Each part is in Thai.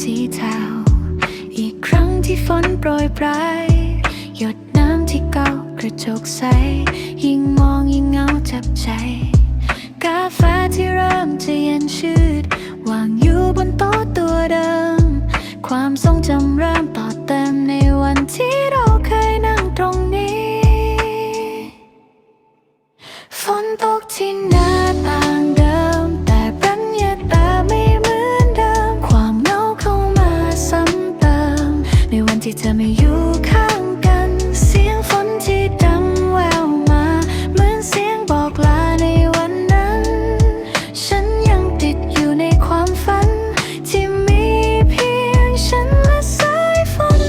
สีเทาอีกครั้งที่ฝนโปรยปลายหยดน้ำที่เกากระจกใส ยิ่งมองยิ่งเงาจับใจ กาแฟที่เริ่มจะเย็นชืดวางอยู่บนโต๊ะตัวเดิม ความทรงจำเริ่มต่อเติมในวันที่เราเคยนั่งตรงนี้ ฝนตกที่ไหน ที่เธอไม่อยู่ข้างกัน เสียงฝนที่ดังแววมา เหมือนเสียงบอกลาในวันนั้น ฉันยังติดอยู่ในความฝัน ที่มีเพียงฉันและสายฝน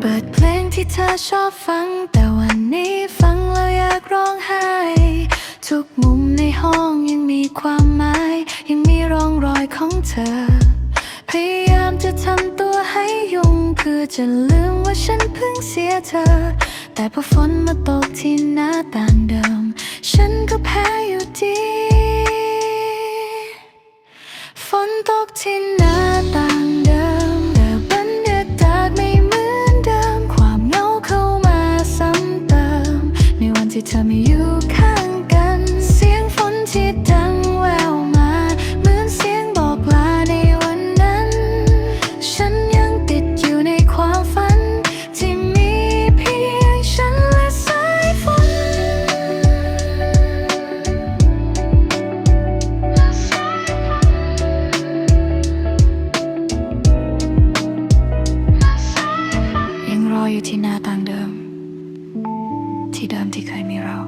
เปิดเพลงที่เธอชอบฟัง ทุกมุมในห้องยังมีความหมาย ยังมีร่องรอยของเธอ พยายามจะทำตัวให้ยุ่งเพื่อจะลืมว่าฉันเพิ่งเสียเธอ แต่พอฝนมาตกที่หน้าต่างเดิม ฉันก็แพ้อยู่ดีฝนตกที่หน้าต่างเดิมแต่บรรยากาศไม่เหมือนเดิม ความเหงาเข้ามาซ้ำเติม ในวันที่เธอไม่อยู่ข้า ที่ดังแววมา เหมือนเสียงบอกลาในวันนั้น ฉันยังติดอยู่ในความฝัน ที่มีเพียงฉันและสายฝนยังรออยู่ที่หน้าต่างเดิม ที่เดิมที่เคยมีเรา